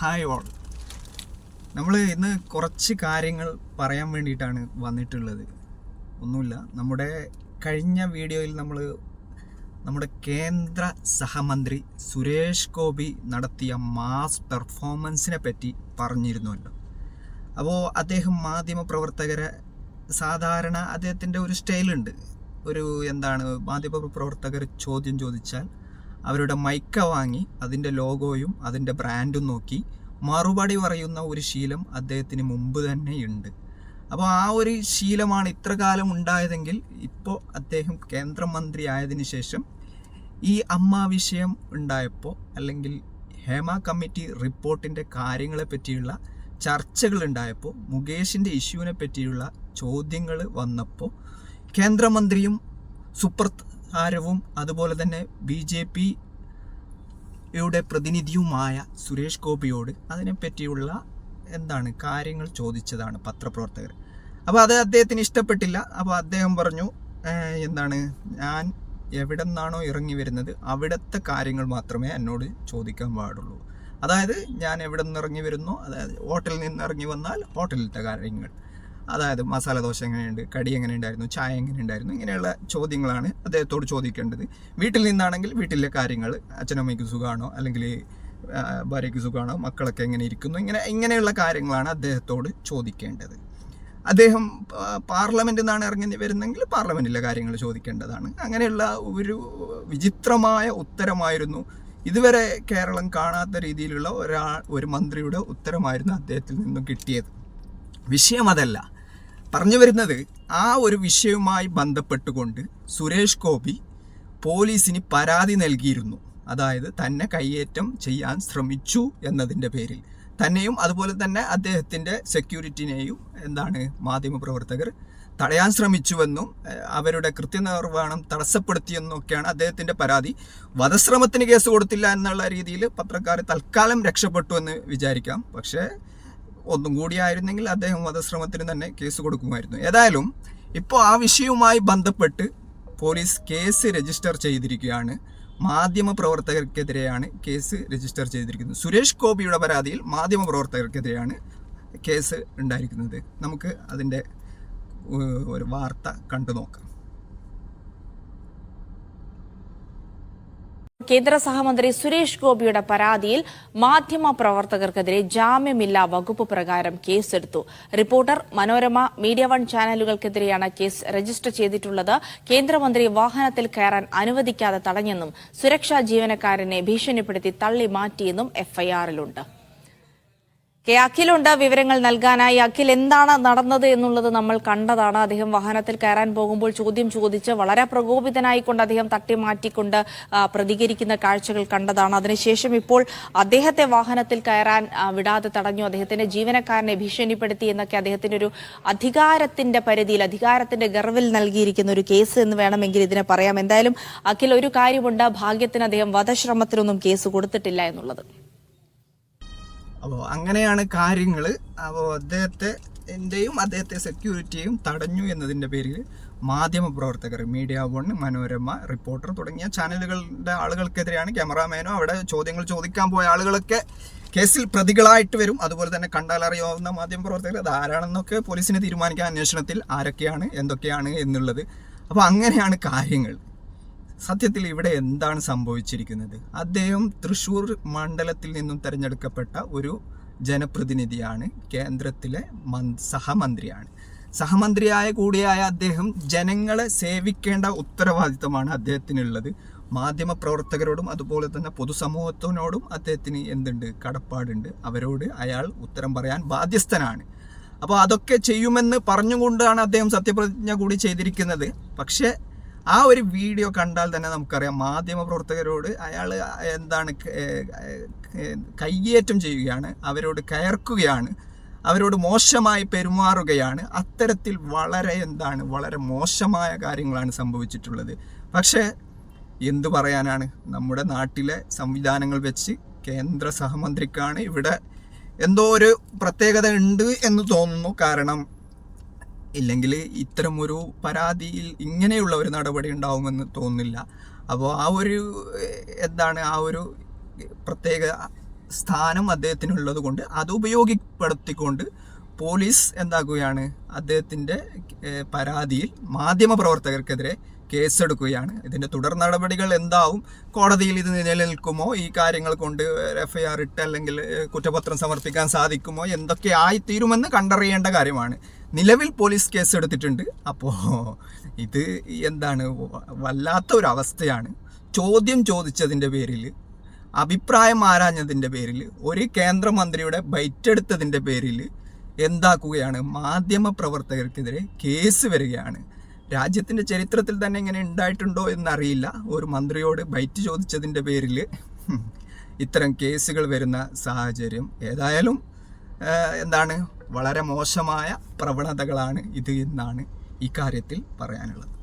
Hi all നമ്മൾ ഇന്ന് കുറച്ച് കാര്യങ്ങൾ പറയാൻ വേണ്ടിയിട്ടാണ് വന്നിട്ടുള്ളത്. ഒന്നുമില്ല നമ്മുടെ കഴിഞ്ഞ വീഡിയോയിൽ നമ്മൾ നമ്മുടെ കേന്ദ്ര സഹമന്ത്രി സുരേഷ് ഗോപി നടത്തിയ മാസ് പെർഫോമൻസിനെ പറ്റി പറഞ്ഞിരുന്നുവല്ലോ അപ്പോൾ അദ്ദേഹം മാധ്യമ പ്രവർത്തകരെ സാധാരണ അദ്ദേഹത്തിന്റെ ഒരു സ്റ്റൈലുണ്ട്. ഒരു എന്താണ് മാധ്യമപ്രവർത്തകർ ചോദ്യം ചോദിച്ചാൽ അവരുടെ മൈക്ക വാങ്ങി അതിന്റെ ലോഗോയും അതിന്റെ ബ്രാൻഡും നോക്കി മറുപടി പറയുന്ന ഒരു ശീലം അദ്ദേഹത്തിന് മുമ്പ് തന്നെ ഉണ്ട്. അപ്പോൾ ആ ഒരു ശീലമാണ് ഇത്ര കാലം ഉണ്ടായതെങ്കിൽ ഇപ്പോൾ അദ്ദേഹം കേന്ദ്രമന്ത്രി ആയതിനു ശേഷം ഈ അമ്മ വിഷയം ഉണ്ടായപ്പോൾ അല്ലെങ്കിൽ ഹേമ കമ്മിറ്റി റിപ്പോർട്ടിന്റെ കാര്യങ്ങളെ പറ്റിയുള്ള ചർച്ചകൾ ഉണ്ടായപ്പോൾ മുകേഷിന്റെ ഇഷ്യൂവിനെ പറ്റിയുള്ള ചോദ്യങ്ങൾ വന്നപ്പോൾ കേന്ദ്രമന്ത്രിയും സുപ്രധാരവും അതുപോലെ തന്നെ ബി ജെ പി യുടെ പ്രതിനിധിയുമായ സുരേഷ് ഗോപിയോട് അതിനെപ്പറ്റിയുള്ള എന്താണ് കാര്യങ്ങൾ ചോദിച്ചതാണ് പത്രപ്രവർത്തകർ. അപ്പോൾ അത് അദ്ദേഹത്തിന് ഇഷ്ടപ്പെട്ടില്ല. അപ്പോൾ അദ്ദേഹം പറഞ്ഞു എന്താണ്? ഞാൻ എവിടെ നിന്നാണോ ഇറങ്ങി വരുന്നത് അവിടുത്തെ കാര്യങ്ങൾ മാത്രമേ എന്നോട് ചോദിക്കാൻ പാടുള്ളൂ. അതായത് ഞാൻ എവിടെ നിന്ന് ഇറങ്ങി വരുന്നു അതായത് ഹോട്ടലിൽ നിന്ന് ഇറങ്ങി വന്നാൽ ഹോട്ടലിലത്തെ കാര്യങ്ങൾ. അതായത് മസാല ദോശ എങ്ങനെയുണ്ട് കടി എങ്ങനെ ഉണ്ടായിരുന്നു ചായ എങ്ങനെ ഉണ്ടായിരുന്നു ഇങ്ങനെയുള്ള ചോദ്യങ്ങളാണ് അദ്ദേഹത്തോട് ചോദിക്കേണ്ടത്. വീട്ടിൽ നിന്നാണെങ്കിൽ വീട്ടിലെ കാര്യങ്ങൾ അച്ഛനമ്മയ്ക്ക് സുഖമാണോ അല്ലെങ്കിൽ ഭാര്യയ്ക്ക് സുഖമാണോ മക്കളൊക്കെ എങ്ങനെ ഇരിക്കുന്നു ഇങ്ങനെ ഇങ്ങനെയുള്ള കാര്യങ്ങളാണ് അദ്ദേഹത്തോട് ചോദിക്കേണ്ടത്. അദ്ദേഹം പാർലമെന്റിൽ നിന്നാണ് ഇറങ്ങി വരുന്നെങ്കിൽ പാർലമെന്റിലെ കാര്യങ്ങൾ ചോദിക്കേണ്ടതാണ്. അങ്ങനെയുള്ള ഒരു വിചിത്രമായ ഉത്തരമായിരുന്നു. ഇതുവരെ കേരളം കാണാത്ത രീതിയിലുള്ള ഒരാൾ ഒരു മന്ത്രിയുടെ ഉത്തരമായിരുന്നു അദ്ദേഹത്തിൽ നിന്നും കിട്ടിയത്. വിഷയം അതല്ല. പറഞ്ഞു വരുന്നത് ആ ഒരു വിഷയവുമായി ബന്ധപ്പെട്ടുകൊണ്ട് സുരേഷ് ഗോപി പോലീസിന് പരാതി നൽകിയിരുന്നു. അതായത് തന്നെ കയ്യേറ്റം ചെയ്യാൻ ശ്രമിച്ചു എന്നതിന്റെ പേരിൽ. തന്നെയും അതുപോലെ തന്നെ അദ്ദേഹത്തിന്റെ സെക്യൂരിറ്റിനെയും എന്താണ് മാധ്യമപ്രവർത്തകർ തടയാൻ ശ്രമിച്ചുവെന്നും അവരുടെ കൃത്യനിർവഹണം തടസ്സപ്പെടുത്തിയെന്നൊക്കെയാണ് അദ്ദേഹത്തിന്റെ പരാതി. വധശ്രമത്തിന് കേസ് കൊടുത്തില്ല എന്നുള്ള രീതിയിൽ പത്രക്കാർ തൽക്കാലം രക്ഷപ്പെട്ടു എന്ന് വിചാരിക്കാം. പക്ഷേ ഒന്നും കൂടിയായിരുന്നെങ്കിൽ അദ്ദേഹം വധശ്രമത്തിന് തന്നെ കേസ് കൊടുക്കുമായിരുന്നു. ഏതായാലും ഇപ്പോൾ ആ വിഷയവുമായി ബന്ധപ്പെട്ട് പോലീസ് കേസ് രജിസ്റ്റർ ചെയ്തിരിക്കുകയാണ്. മാധ്യമ പ്രവർത്തകർക്കെതിരെയാണ് കേസ് രജിസ്റ്റർ ചെയ്തിരിക്കുന്നത്. സുരേഷ് ഗോപിയുടെ പരാതിയിൽ മാധ്യമ പ്രവർത്തകർക്കെതിരെയാണ് കേസ് ഉണ്ടായിരിക്കുന്നത്. നമുക്ക് അതിന്റെ ഒരു വാർത്ത കണ്ടു നോക്കാം. കേന്ദ്ര സഹമന്ത്രി സുരേഷ് ഗോപിയുടെ പരാതിയിൽ മാധ്യമ പ്രവർത്തകർക്കെതിരെ ജാമ്യമില്ലാ വകുപ്പ് പ്രകാരം കേസെടുത്തു. റിപ്പോർട്ടർ മനോരമ മീഡിയ വൺ ചാനലുകൾക്കെതിരെയാണ് കേസ് രജിസ്റ്റർ ചെയ്തിട്ടുള്ളത്. കേന്ദ്രമന്ത്രി വാഹനത്തിൽ കയറാൻ അനുവദിക്കാതെ തടഞ്ഞെന്നും സുരക്ഷാ ജീവനക്കാരനെ ഭീഷണിപ്പെടുത്തി തള്ളി മാറ്റിയെന്നും എഫ്ഐആറിലുണ്ട്. കെ അഖിലുണ്ട് വിവരങ്ങൾ നൽകാനായി. അഖിൽ എന്താണ് നടന്നത് എന്നുള്ളത് നമ്മൾ കണ്ടതാണ്. അദ്ദേഹം വാഹനത്തിൽ കയറാൻ പോകുമ്പോൾ ചോദ്യം ചോദിച്ച് വളരെ പ്രകോപിതനായിക്കൊണ്ട് അദ്ദേഹം തട്ടി മാറ്റിക്കൊണ്ട് ആ, പ്രതികരിക്കുന്ന കാഴ്ചകൾ കണ്ടതാണ്. അതിനുശേഷം ഇപ്പോൾ അദ്ദേഹത്തെ വാഹനത്തിൽ കയറാൻ വിടാതെ തടഞ്ഞു. അദ്ദേഹത്തിന്റെ ജീവനക്കാരനെ ഭീഷണിപ്പെടുത്തി എന്നൊക്കെ അദ്ദേഹത്തിന്റെ ഒരു അധികാരത്തിന്റെ പരിധിയിൽ അധികാരത്തിന്റെ ഗർവിൽ നൽകിയിരിക്കുന്ന ഒരു കേസ് എന്ന് വേണമെങ്കിൽ ഇതിനെ പറയാം. എന്തായാലും അഖിൽ ഒരു കാര്യമുണ്ട്. ഭാഗ്യത്തിന് അദ്ദേഹം വധശ്രമത്തിനൊന്നും കേസ് കൊടുത്തിട്ടില്ല എന്നുള്ളത്. അപ്പോൾ അങ്ങനെയാണ് കാര്യങ്ങൾ അപ്പോൾ അദ്ദേഹത്തെ എന്റെയും അദ്ദേഹത്തെ സെക്യൂരിറ്റിയും തടഞ്ഞു എന്നതിന്റെ പേരിൽ മാധ്യമപ്രവർത്തകർ മീഡിയ വൺ മനോരമ റിപ്പോർട്ടർ തുടങ്ങിയ ചാനലുകളുടെ ആളുകൾക്കെതിരെയാണ് ക്യാമറാമാനോ അവിടെ ചോദ്യങ്ങൾ ചോദിക്കാൻ പോയ ആളുകളൊക്കെ കേസിൽ പ്രതികളായിട്ട് വരും. അതുപോലെ തന്നെ കണ്ടാൽ അറിയാവുന്ന മാധ്യമ പ്രവർത്തകർ അത് ആരാണെന്നൊക്കെ പോലീസിന് തീരുമാനിക്കാൻ അന്വേഷണത്തിൽ ആരൊക്കെയാണ് എന്തൊക്കെയാണ് എന്നുള്ളത്. അപ്പോൾ അങ്ങനെയാണ് കാര്യങ്ങൾ. സത്യത്തിൽ ഇവിടെ എന്താണ് സംഭവിച്ചിരിക്കുന്നത്? അദ്ദേഹം തൃശ്ശൂർ മണ്ഡലത്തിൽ നിന്നും തിരഞ്ഞെടുക്കപ്പെട്ട ഒരു ജനപ്രതിനിധിയാണ് കേന്ദ്രത്തിലെ സഹമന്ത്രിയാണ്. സഹമന്ത്രിയായ കൂടിയായ അദ്ദേഹം ജനങ്ങളെ സേവിക്കേണ്ട ഉത്തരവാദിത്തമാണ് അദ്ദേഹത്തിനുള്ളത്. മാധ്യമ പ്രവർത്തകരോടും അതുപോലെ തന്നെ പൊതുസമൂഹത്തിനോടും അദ്ദേഹത്തിന് എന്തുണ്ട്? കടപ്പാടുണ്ട്. അവരോട് അയാൾ ഉത്തരം പറയാൻ ബാധ്യസ്ഥനാണ്. അപ്പോൾ അതൊക്കെ ചെയ്യുമെന്ന് പറഞ്ഞുകൊണ്ടാണ് അദ്ദേഹം സത്യപ്രതിജ്ഞ കൂടി ചെയ്തിരിക്കുന്നത്. പക്ഷേ ആ ഒരു വീഡിയോ കണ്ടാൽ തന്നെ നമുക്കറിയാം മാധ്യമ പ്രവർത്തകരോട് അയാൾ എന്താണ് കയ്യേറ്റം ചെയ്യുകയാണ് അവരോട് കയർക്കുകയാണ് അവരോട് മോശമായി പെരുമാറുകയാണ്. അത്തരത്തിൽ വളരെ എന്താണ് വളരെ മോശമായ കാര്യങ്ങളാണ് സംഭവിച്ചിട്ടുള്ളത്. പക്ഷേ എന്തു പറയാനാണ്? നമ്മുടെ നാട്ടിലെ സംവിധാനങ്ങൾ വെച്ച് കേന്ദ്ര സഹമന്ത്രിക്കാണ് ഇവിടെ എന്തോ ഒരു പ്രത്യേകത ഉണ്ട് എന്ന് തോന്നുന്നു. കാരണം ഇല്ലെങ്കിൽ ഇത്തരം ഒരു പരാതിയിൽ ഇങ്ങനെയുള്ള ഒരു നടപടി ഉണ്ടാവുമെന്ന് തോന്നുന്നില്ല. അപ്പോൾ ആ ഒരു എന്താണ് ആ ഒരു പ്രത്യേക സ്ഥാനം അദ്ദേഹത്തിനുള്ളത് കൊണ്ട് അത് ഉപയോഗപ്പെടുത്തിക്കൊണ്ട് പോലീസ് എന്താക്കുകയാണ്? അദ്ദേഹത്തിന്റെ പരാതിയിൽ മാധ്യമ മാധ്യമപ്രവർത്തകർക്കെതിരെ കേസെടുക്കുകയാണ്. ഇതിന്റെ തുടർ നടപടികൾ എന്താവും? കോടതിയിൽ ഇത് നിലനിൽക്കുമോ? ഈ കാര്യങ്ങൾ കൊണ്ട് എഫ് ഐ ആർ ഇട്ട് അല്ലെങ്കിൽ കുറ്റപത്രം സമർപ്പിക്കാൻ സാധിക്കുമോ? എന്തൊക്കെ ആയിത്തീരുമെന്ന് കണ്ടറിയേണ്ട കാര്യമാണ്. നിലവിൽ പോലീസ് കേസ് എടുത്തിട്ടുണ്ട് അപ്പോൾ ഇത് എന്താണ് വല്ലാത്ത ഒരു അവസ്ഥയാണ് ചോദ്യം ചോദിച്ചതിന്റെ പേരിൽ അഭിപ്രായം ആരാഞ്ഞതിന്റെ പേരിൽ ഒരു കേന്ദ്രമന്ത്രിയുടെ ബൈറ്റെടുത്തതിന്റെ പേരിൽ എന്താക്കുകയാണ്? മാധ്യമ പ്രവർത്തകർക്കെതിരെ കേസ് വരികയാണ്. രാജ്യത്തിന്റെ ചരിത്രത്തിൽ തന്നെ ഇങ്ങനെ ഉണ്ടായിട്ടുണ്ടോ എന്നറിയില്ല. ഒരു മന്ത്രിയോട് ബൈറ്റ് ചോദിച്ചതിന്റെ പേരിൽ ഇത്തരം കേസുകൾ വരുന്ന സാഹചര്യം ഏതായാലും എന്താണ് വളരെ മോശമായ പ്രവണതകളാണ് ഇത് എന്നാണ് ഇക്കാര്യത്തിൽ കാര്യത്തിൽ പറയാനുള്ളത്.